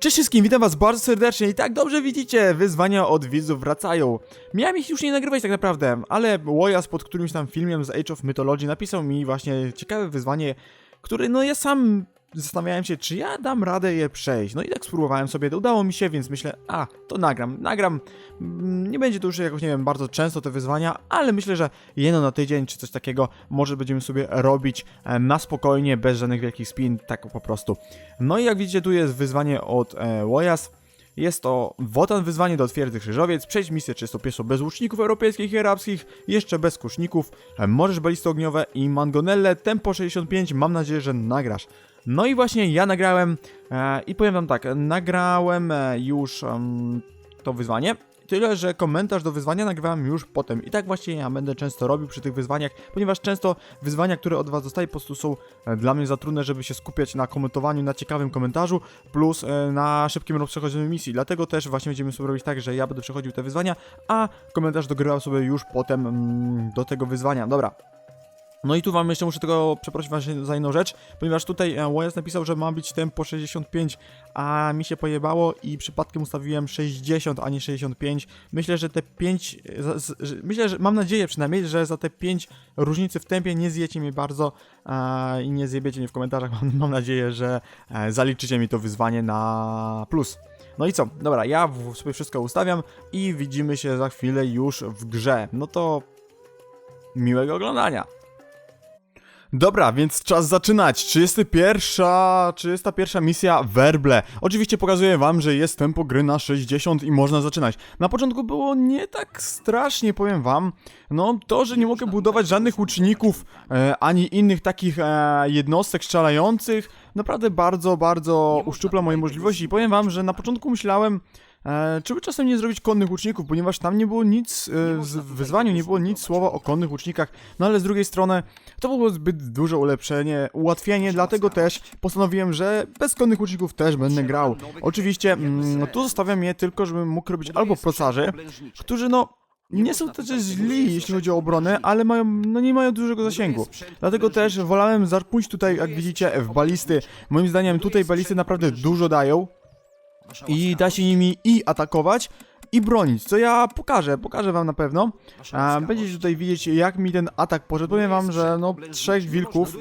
Cześć wszystkim, witam was bardzo serdecznie i tak dobrze widzicie, wyzwania od widzów wracają. Miałem ich już nie nagrywać tak naprawdę, ale Łojas pod którymś tam filmem z Age of Mythology napisał mi właśnie ciekawe wyzwanie, które no ja sam zastanawiałem się, czy ja dam radę je przejść. No i tak spróbowałem sobie, udało mi się, więc myślę, a, to nagram, nagram. Nie będzie to już jakoś, nie wiem, bardzo często te wyzwania, ale myślę, że jedno na tydzień czy coś takiego może będziemy sobie robić e, na spokojnie, bez żadnych wielkich spin, tak po prostu. No i jak widzicie, tu jest wyzwanie od e, Łojas. Jest to Wotan wyzwanie do twierdzy Krzyżowiec, przejść misję 31 bez łuczników europejskich i arabskich, jeszcze bez kuszników, e, możesz balisty ogniowe i mangonelle, tempo 65, mam nadzieję, że nagrasz. No i właśnie ja nagrałem e, i powiem wam tak, nagrałem e, już to wyzwanie, Tyle, że komentarz do wyzwania nagrywałem już potem. I tak właśnie ja będę często robił przy tych wyzwaniach, ponieważ często wyzwania, które od was dostaję, po prostu są e, dla mnie za trudne, żeby się skupiać na komentowaniu, na ciekawym komentarzu, plus e, na szybkim przechodzeniu misji. Dlatego też właśnie będziemy sobie robić tak, że ja będę przechodził te wyzwania, a komentarz dogrywał sobie już potem mm, do tego wyzwania. Dobra. No i tu wam jeszcze muszę tego przeprosić was za jedną rzecz, ponieważ tutaj e, Wojens napisał, że ma być tempo 65, a mi się pojebało i przypadkiem ustawiłem 60, a nie 65. Myślę, że te 5, za- z- że- myślę, że mam nadzieję przynajmniej, że za te 5 różnicy w tempie nie zjecie mnie bardzo e, i nie zjebiecie mnie w komentarzach. Mam, mam nadzieję, że e, zaliczycie mi to wyzwanie na plus. No i co? Dobra, ja w- sobie wszystko ustawiam i widzimy się za chwilę już w grze. No to miłego oglądania. Dobra, więc czas zaczynać. 31, 31 misja Werble. Oczywiście pokazuję wam, że jest tempo gry na 60 i można zaczynać. Na początku było nie tak strasznie, powiem wam. No, to, że nie mogę budować żadnych łuczników, e, ani innych takich e, jednostek strzelających, naprawdę bardzo, bardzo uszczupla moje możliwości. I powiem wam, że na początku myślałem, E, czy by czasem nie zrobić konnych łuczników, ponieważ tam nie było nic, e, w wyzwaniu nie było nic słowa o konnych łucznikach, no ale z drugiej strony to było zbyt duże ulepszenie, ułatwienie, dlatego też postanowiłem, że bez konnych łuczników też będę grał. Oczywiście mm, tu zostawiam je tylko, żebym mógł robić albo procarzy, którzy no nie są też źli, jeśli chodzi o obronę, ale mają, no nie mają dużego zasięgu. Dlatego też wolałem zarpunć tutaj, jak widzicie, w balisty. Moim zdaniem tutaj balisty naprawdę dużo dają. I da się nimi i atakować, i bronić, co ja pokażę, pokażę wam na pewno. A, będziecie tutaj widzieć, jak mi ten atak poszedł. Powiem wam, że no, trzech wilków,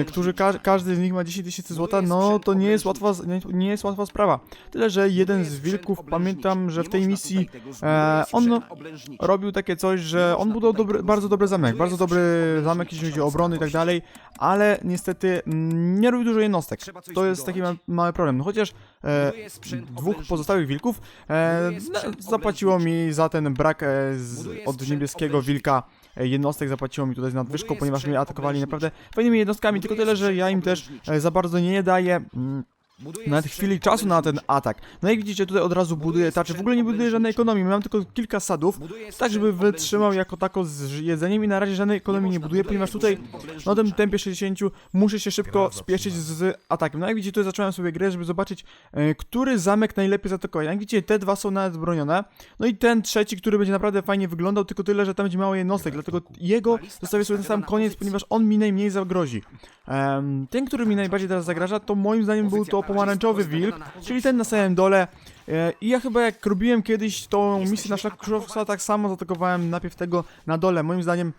y, którzy ka każdy z nich ma 10 tysięcy złota, no to nie jest, łatwa, nie, nie jest łatwa sprawa. Tyle, że jeden z wilków, pamiętam, że w tej misji e, on robił takie coś, że on budował dobry, bardzo dobry zamek, bardzo dobry zamek, jeśli chodzi o obronę i tak dalej, ale niestety mm, nie robił dużo jednostek. To jest taki ma mały problem. No chociaż e, dwóch pozostałych wilków. E, na- zapłaciło mi za ten brak e, z, od niebieskiego wilka e, jednostek zapłaciło mi tutaj z nadwyżką, ponieważ mnie atakowali naprawdę fajnymi jednostkami, tylko tyle, że ja im też e, za bardzo nie daję mm, nawet chwili czasu na ten atak. No jak widzicie, tutaj od razu buduję tarczę. W ogóle nie buduję żadnej ekonomii, mam tylko kilka sadów, tak żeby wytrzymał jako tako z jedzeniem i na razie żadnej ekonomii nie buduję, ponieważ tutaj na tym tempie 60 muszę się szybko spieszyć z atakiem. No jak widzicie, tutaj zacząłem sobie grę, żeby zobaczyć, e, który zamek najlepiej zaatakować. Jak widzicie, te dwa są nawet bronione, no i ten trzeci, który będzie naprawdę fajnie wyglądał, tylko tyle, że tam będzie mało jednostek, dlatego jego zostawię sobie na sam koniec, ponieważ on mi najmniej zagrozi. Ten, który mi najbardziej teraz zagraża, to moim zdaniem był to pomarańczowy wilk, czyli ten na samym dole. E, I ja chyba jak robiłem kiedyś tą misję na szlak Krzyżowca, tak samo zaatakowałem najpierw tego na dole. Moim zdaniem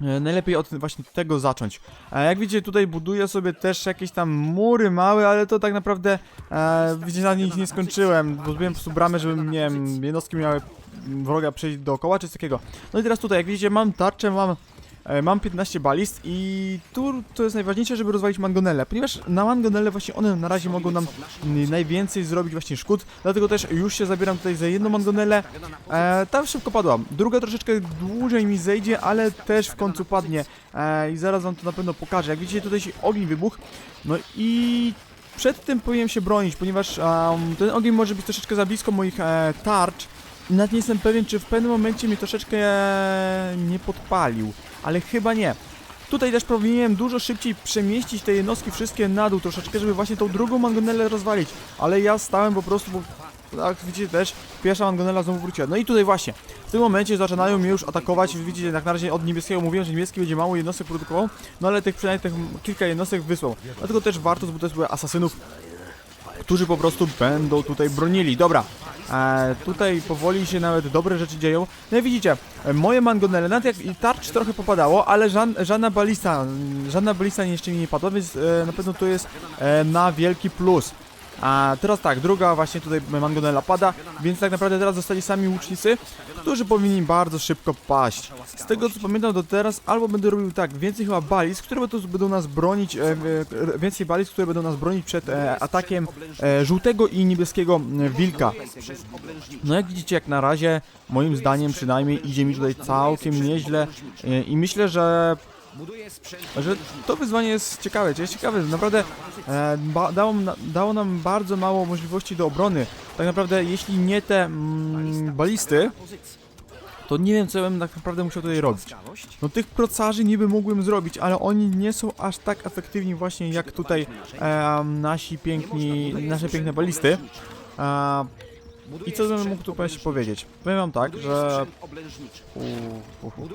e, najlepiej od właśnie tego zacząć. A jak widzicie, tutaj buduję sobie też jakieś tam mury małe, ale to tak naprawdę e, widzicie, na nich nie skończyłem. Buduję po prostu bramę, żeby, nie wiem, jednostki miały wroga przejść dookoła, czy coś takiego. No i teraz tutaj, jak widzicie, mam tarczę, mam Mam 15 balist i tu to jest najważniejsze, żeby rozwalić mangonelle, ponieważ na mangonelle właśnie one na razie mogą nam najwięcej zrobić właśnie szkód, dlatego też już się zabieram tutaj za jedną mangonellę. E, tam szybko padła, druga troszeczkę dłużej mi zejdzie, ale też w końcu padnie e, i zaraz wam to na pewno pokażę. Jak widzicie tutaj się ogień wybuchł, no i przed tym powinienem się bronić, ponieważ em, ten ogień może być troszeczkę za blisko moich e, tarcz. Nawet nie jestem pewien, czy w pewnym momencie mnie troszeczkę e, nie podpalił, ale chyba nie. Tutaj też powinienem dużo szybciej przemieścić te jednostki wszystkie na dół troszeczkę, żeby właśnie tą drugą mangonellę rozwalić. Ale ja stałem po prostu, bo jak widzicie też, pierwsza mangonella znowu wróciła. No i tutaj właśnie, w tym momencie zaczynają mnie już atakować. Widzicie, jak na razie od niebieskiego mówiłem, że niebieski będzie mało jednostek produkował, no ale tych przynajmniej tych kilka jednostek wysłał. Dlatego też warto zbudować asasynów którzy po prostu będą tutaj bronili. Dobra, e, tutaj powoli się nawet dobre rzeczy dzieją. No i widzicie, moje mangonele, nawet jak i tarcz trochę popadało, ale żan, żadna balista, żadna balista jeszcze mi nie padła, więc e, na pewno to jest e, na wielki plus. A teraz tak, druga właśnie tutaj mangonela pada, więc tak naprawdę teraz zostali sami łucznicy, którzy powinni bardzo szybko paść. Z tego co pamiętam do teraz, albo będę robił tak, więcej chyba balist, które będą, nas bronić, e, e, więcej balist, które będą nas bronić przed e, atakiem e, żółtego i niebieskiego e, wilka. No jak widzicie, jak na razie, moim zdaniem przynajmniej idzie mi tutaj całkiem nieźle e, i myślę, że że to wyzwanie jest ciekawe, jest ciekawe, naprawdę e, dało, dało nam bardzo mało możliwości do obrony. Tak naprawdę, jeśli nie te mm, balisty, to nie wiem, co ja bym tak naprawdę musiał tutaj robić. No tych procarzy niby mógłbym zrobić, ale oni nie są aż tak efektywni właśnie jak tutaj e, nasi piękni, nasze piękne balisty. E, I co bym mógł tu powiedzieć? Powiem wam tak, że... U, u, u, u.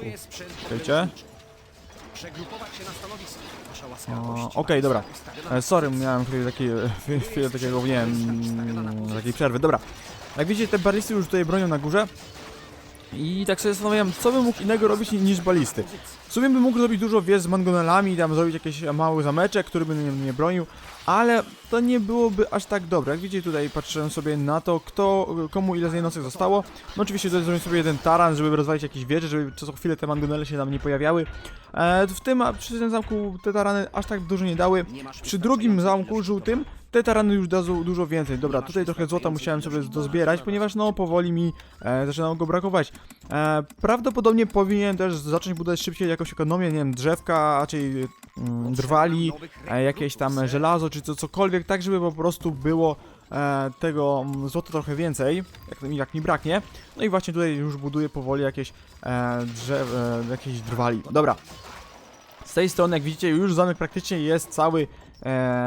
Przegrupować się na stanowisko. Wasza. Okej, dobra. E, sorry, miałem chwilę, taki, e, takiego, nie wiem, takiej przerwy. Dobra. Jak widzicie, te balisty już tutaj bronią na górze. I tak sobie zastanawiam, co bym mógł innego robić ni- niż balisty. W sumie bym mógł zrobić dużo wiez z mangonelami, tam zrobić jakiś mały zameczek, który by mnie nie bronił, ale to nie byłoby aż tak dobre. Jak widzicie tutaj patrzyłem sobie na to, kto, komu ile z jednostek zostało. No oczywiście tutaj zrobię sobie jeden taran, żeby rozwalić jakieś wieże, żeby co chwilę te mangonele się tam nie pojawiały. E, w tym, przy tym zamku te tarany aż tak dużo nie dały. Przy drugim zamku żółtym te tarany już dadzą dużo więcej. Dobra, tutaj trochę złota musiałem sobie dozbierać, ponieważ no powoli mi e, zaczynało go brakować. E, prawdopodobnie powinien też zacząć budować szybciej jakąś ekonomię, nie wiem, drzewka, raczej mm, drwali, e, jakieś tam żelazo czy co, cokolwiek, tak żeby po prostu było e, tego mm, złota trochę więcej, jak, mi- jak mi braknie. No i właśnie tutaj już buduję powoli jakieś e, drzew, e, jakieś drwali. Dobra. Z tej strony, jak widzicie, już zamek praktycznie jest cały e,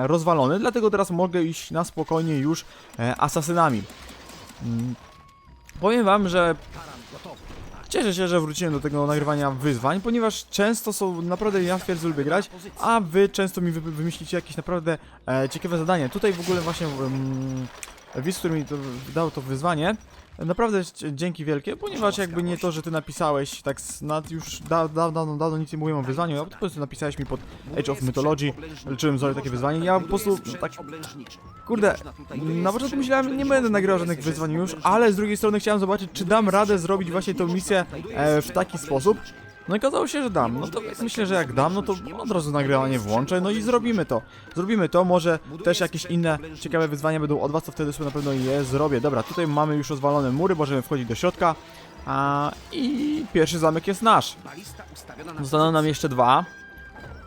rozwalony, dlatego teraz mogę iść na spokojnie już e, asasynami. Mm. Powiem wam, że cieszę się, że wróciłem do tego nagrywania wyzwań, ponieważ często są, naprawdę ja twierdzę, lubię grać, a wy często mi wy, wymyślicie jakieś naprawdę e, ciekawe zadanie. Tutaj w ogóle właśnie um, który mi to, dał to wyzwanie, Naprawdę dzięki wielkie, ponieważ jakby nie to, że ty napisałeś tak nad już da, da, dawno, dawno nic nie mówiłem o wyzwaniu, a po prostu napisałeś mi pod Age of Mythology, liczyłem zrobić takie wyzwanie, ja po prostu tak, kurde, na początku myślałem, nie będę nagrywał żadnych wyzwań już, ale z drugiej strony chciałem zobaczyć, czy dam radę zrobić właśnie tą misję e, w taki sposób. No i okazało się, że dam. No to myślę, że jak dam, no to od razu nagrywanie włączę, no i zrobimy to. Zrobimy to, może też jakieś inne ciekawe wyzwania będą od was, to wtedy sobie na pewno je zrobię. Dobra, tutaj mamy już rozwalone mury, możemy wchodzić do środka. A, I pierwszy zamek jest nasz. Zostaną nam jeszcze dwa.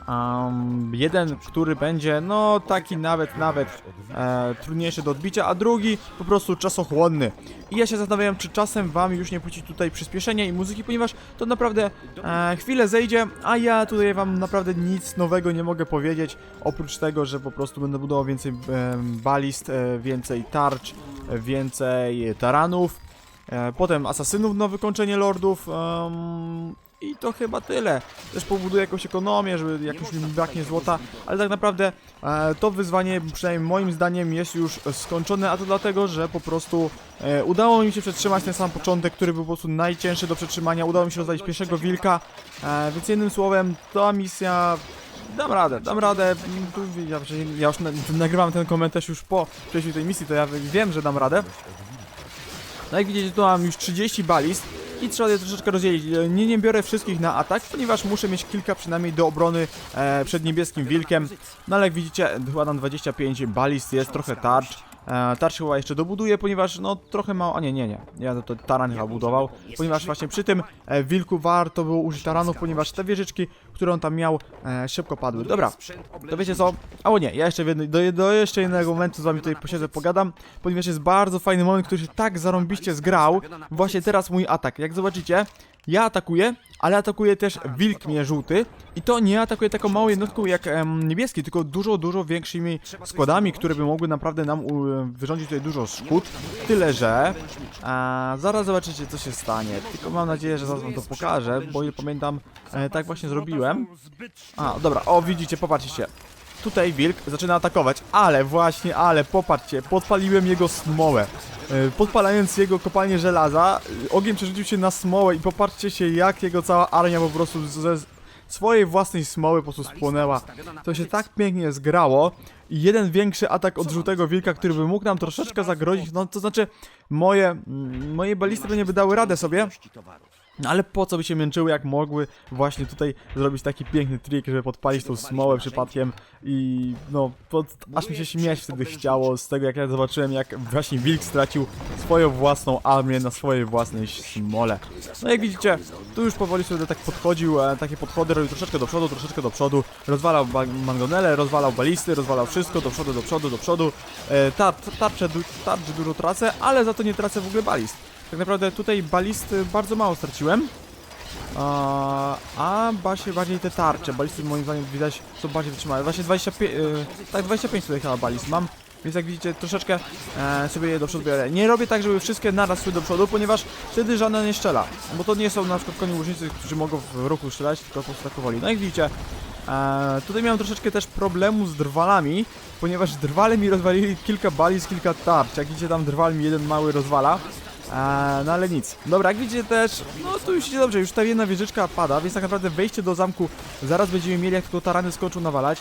Um, jeden, który będzie, no taki nawet, nawet e, trudniejszy do odbicia, a drugi po prostu czasochłonny. I ja się zastanawiam, czy czasem wam już nie puścić tutaj przyspieszenia i muzyki, ponieważ to naprawdę e, chwilę zejdzie, a ja tutaj wam naprawdę nic nowego nie mogę powiedzieć, oprócz tego, że po prostu będę budował więcej e, balist, e, więcej tarcz, e, więcej taranów, e, potem asasynów na wykończenie lordów, em, i to chyba tyle. Też pobuduję jakąś ekonomię, żeby jakoś mi braknie złota, ale tak naprawdę e, to wyzwanie, przynajmniej moim zdaniem, jest już skończone, a to dlatego, że po prostu e, udało mi się przetrzymać ten sam początek, który był po prostu najcięższy do przetrzymania. Udało mi się rozwalić pierwszego wilka, e, więc jednym słowem, ta misja Dam radę, dam radę. Ja, ja już na, nagrywam ten komentarz już po przejściu tej misji, to ja wiem, że dam radę. No jak widzicie, tu mam już 30 balist i trzeba je troszeczkę rozdzielić. E, Nie, nie biorę wszystkich na atak, ponieważ muszę mieć kilka przynajmniej do obrony e, przed niebieskim wilkiem. No ale jak widzicie, chyba nam 25 balist jest, trochę tarcz. E, tarcz chyba jeszcze dobuduję, ponieważ no trochę mało, a nie, nie, nie, ja to, taran chyba budował, ponieważ właśnie przy tym e, wilku warto było użyć taranów, ponieważ te wieżyczki, które on tam miał, e, szybko padły. Dobra, to wiecie co? O nie, ja jeszcze w jednej, do, do jeszcze jednego momentu z wami tutaj posiedzę, pogadam, ponieważ jest bardzo fajny moment, który się tak zarąbiście zgrał. Właśnie teraz mój atak. Jak zobaczycie, ja atakuję, ale atakuje też wilk mnie żółty i to nie atakuje taką małą jednostką jak em, niebieski, tylko dużo, dużo większymi składami, które by mogły naprawdę nam u, wyrządzić tutaj dużo szkód. Tyle, że a, zaraz zobaczycie co się stanie. Tylko mam nadzieję, że zaraz wam to pokażę, bo ile pamiętam, e, tak właśnie zrobiłem. A, dobra, o widzicie, popatrzcie. tutaj wilk zaczyna atakować, ale właśnie, ale popatrzcie, podpaliłem jego smołę. E, Podpalając jego kopalnię żelaza, ogień przerzucił się na smołę i popatrzcie się jak jego cała armia po prostu ze swojej własnej smoły po prostu spłonęła. To się tak pięknie zgrało i jeden większy atak od żółtego wilka, który by mógł nam troszeczkę zagrozić, no to znaczy moje, mm, moje balisty by dały radę sobie, no ale po co by się męczyły, jak mogły właśnie tutaj zrobić taki piękny trik, żeby podpalić tą smołę przypadkiem i no, pod, aż mi się śmiać wtedy chciało z tego, jak ja zobaczyłem, jak właśnie wilk stracił swoją własną armię na swojej własnej smole. No jak widzicie, tu już powoli sobie tak podchodził, e, takie podchody robił troszeczkę do przodu, troszeczkę do przodu, rozwalał mangonele, rozwalał balisty, rozwalał wszystko, do przodu, do przodu, do przodu, e, tar tarcze, du dużo tracę, ale za to nie tracę w ogóle balist. Tak naprawdę tutaj balisty bardzo mało straciłem. A, a bardziej te tarcze. Balisty moim zdaniem widać są bardziej wytrzymałe. Właśnie 25, yy, tak 25 tutaj chyba balist mam. Więc jak widzicie troszeczkę e, sobie je do przodu biorę. Nie robię tak, żeby wszystkie naraz szły do przodu, ponieważ wtedy żadna nie strzela. Bo to nie są na przykład koni łucznicy, którzy mogą w ruchu strzelać, tylko po prostu tak powoli. No jak widzicie, e, tutaj miałem troszeczkę też problemu z drwalami, ponieważ drwale mi rozwalili kilka balist, kilka tarcz. Jak widzicie tam drwal mi jeden mały rozwala. Eee, no ale nic. Dobra, jak widzicie też, no tu już idzie dobrze, już ta jedna wieżyczka pada, więc tak naprawdę wejście do zamku zaraz będziemy mieli, jak tylko tarany skończą nawalać.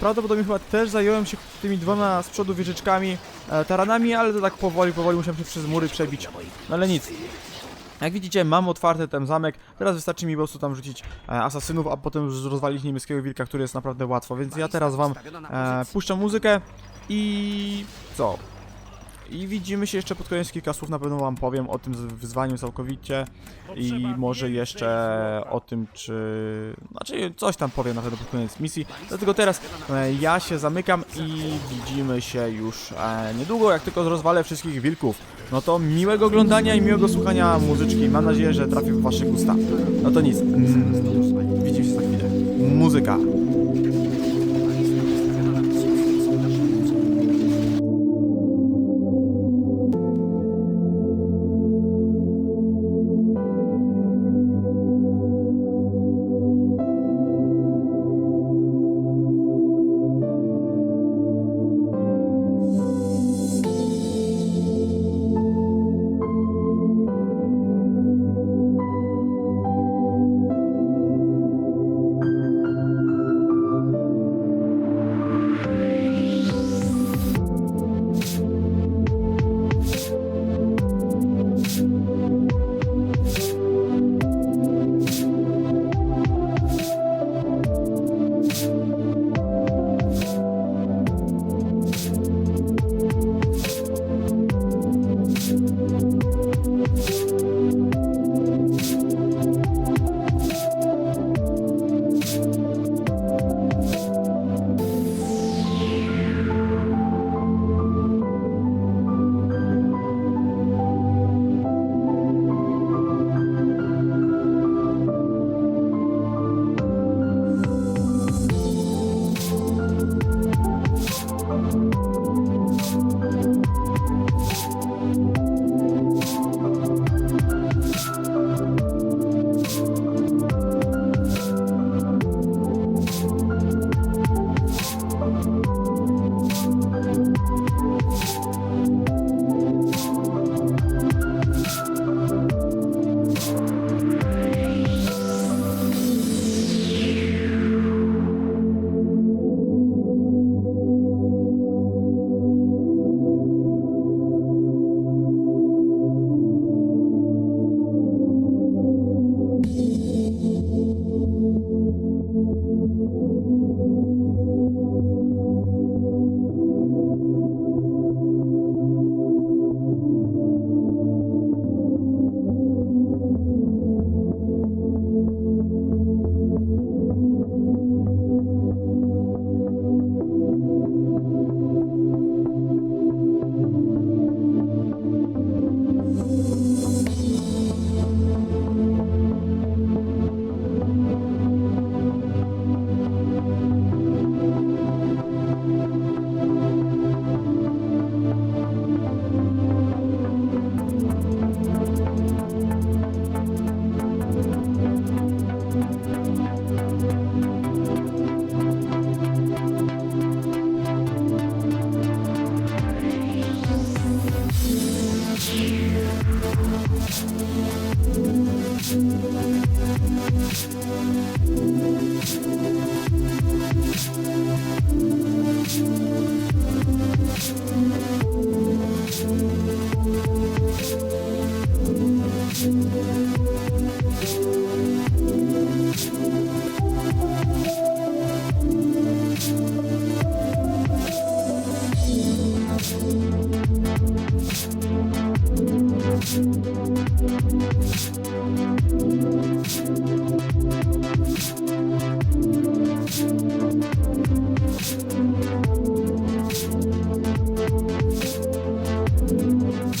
Prawdopodobnie chyba też zająłem się tymi dwoma z przodu wieżyczkami, e, taranami, ale to tak powoli, powoli musiałem się przez mury przebić. No ale nic. Jak widzicie, mam otwarty ten zamek, teraz wystarczy mi po prostu tam rzucić e, asasynów, a potem rozwalić niemieckiego wilka, który jest naprawdę łatwo, więc ja teraz wam e, puszczam muzykę i co? I widzimy się jeszcze pod koniec kilka słów, na pewno wam powiem o tym wyzwaniu całkowicie i może jeszcze o tym, czy... Znaczy coś tam powiem na pewno pod koniec misji. Dlatego teraz e, ja się zamykam i widzimy się już e, niedługo, jak tylko rozwalę wszystkich wilków. No to miłego oglądania i miłego słuchania muzyczki. Mam nadzieję, że trafię w wasze gusta. No to nic. Mm, widzimy się za chwilę. Muzyka.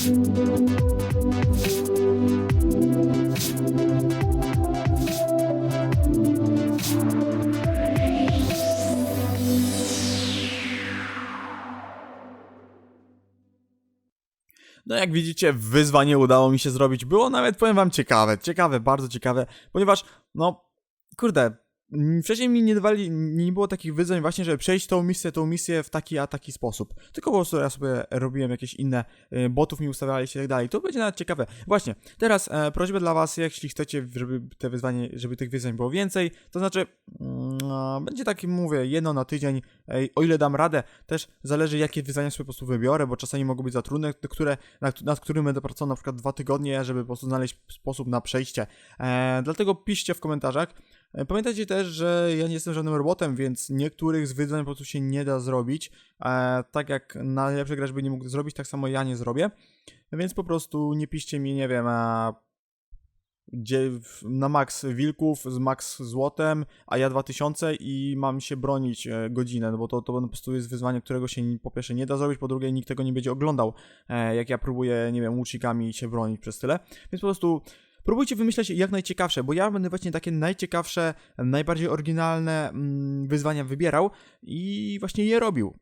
No jak widzicie, wyzwanie udało mi się zrobić. Było nawet, powiem wam, ciekawe. Ciekawe, bardzo ciekawe, ponieważ, no, kurde, wcześniej mi nie dawali, nie było takich wyzwań właśnie, żeby przejść tą misję, tą misję w taki, a taki sposób. Tylko po prostu ja sobie robiłem jakieś inne, y, botów mi ustawiali się i tak dalej. To będzie nawet ciekawe. Właśnie, teraz e, prośba dla was, jeśli chcecie, żeby te wyzwanie, żeby tych wyzwań było więcej, to znaczy, mm, będzie tak, mówię, jedno na tydzień, Ej, o ile dam radę, też zależy jakie wyzwania sobie po prostu wybiorę, bo czasami mogą być za trudne, które, nad, nad którym będę pracował na przykład dwa tygodnie, żeby po prostu znaleźć sposób na przejście. E, dlatego piszcie w komentarzach. E, pamiętajcie też, że ja nie jestem żadnym robotem, więc niektórych z wyzwań po prostu się nie da zrobić. E, tak jak najlepszy gracz by nie mógł zrobić, tak samo ja nie zrobię. Więc po prostu nie piszcie mi, nie wiem, na max wilków z max złotem, a ja 2000 i mam się bronić e, godzinę, no bo to, to po prostu jest wyzwanie, którego się po pierwsze nie da zrobić, po drugie nikt tego nie będzie oglądał, jak ja próbuję, nie wiem, łucznikami się bronić przez tyle. Więc po prostu próbujcie wymyślać jak najciekawsze, bo ja będę właśnie takie najciekawsze, najbardziej oryginalne mm, wyzwania wybierał i właśnie je robił.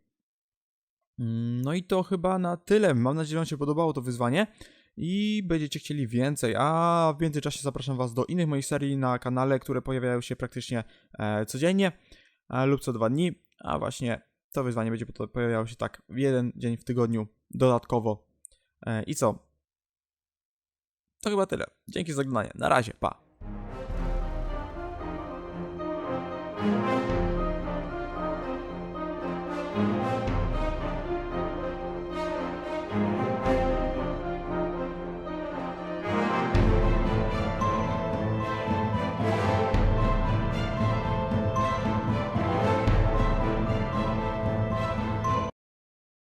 Mm, No i to chyba na tyle. Mam nadzieję, że Wam się podobało to wyzwanie i będziecie chcieli więcej. A w międzyczasie zapraszam Was do innych moich serii na kanale, które pojawiają się praktycznie e, codziennie e, lub co dwa dni. A właśnie to wyzwanie będzie po- pojawiało się tak w jeden dzień w tygodniu dodatkowo. E, I co? To chyba tyle. Dzięki za oglądanie. Na razie, pa.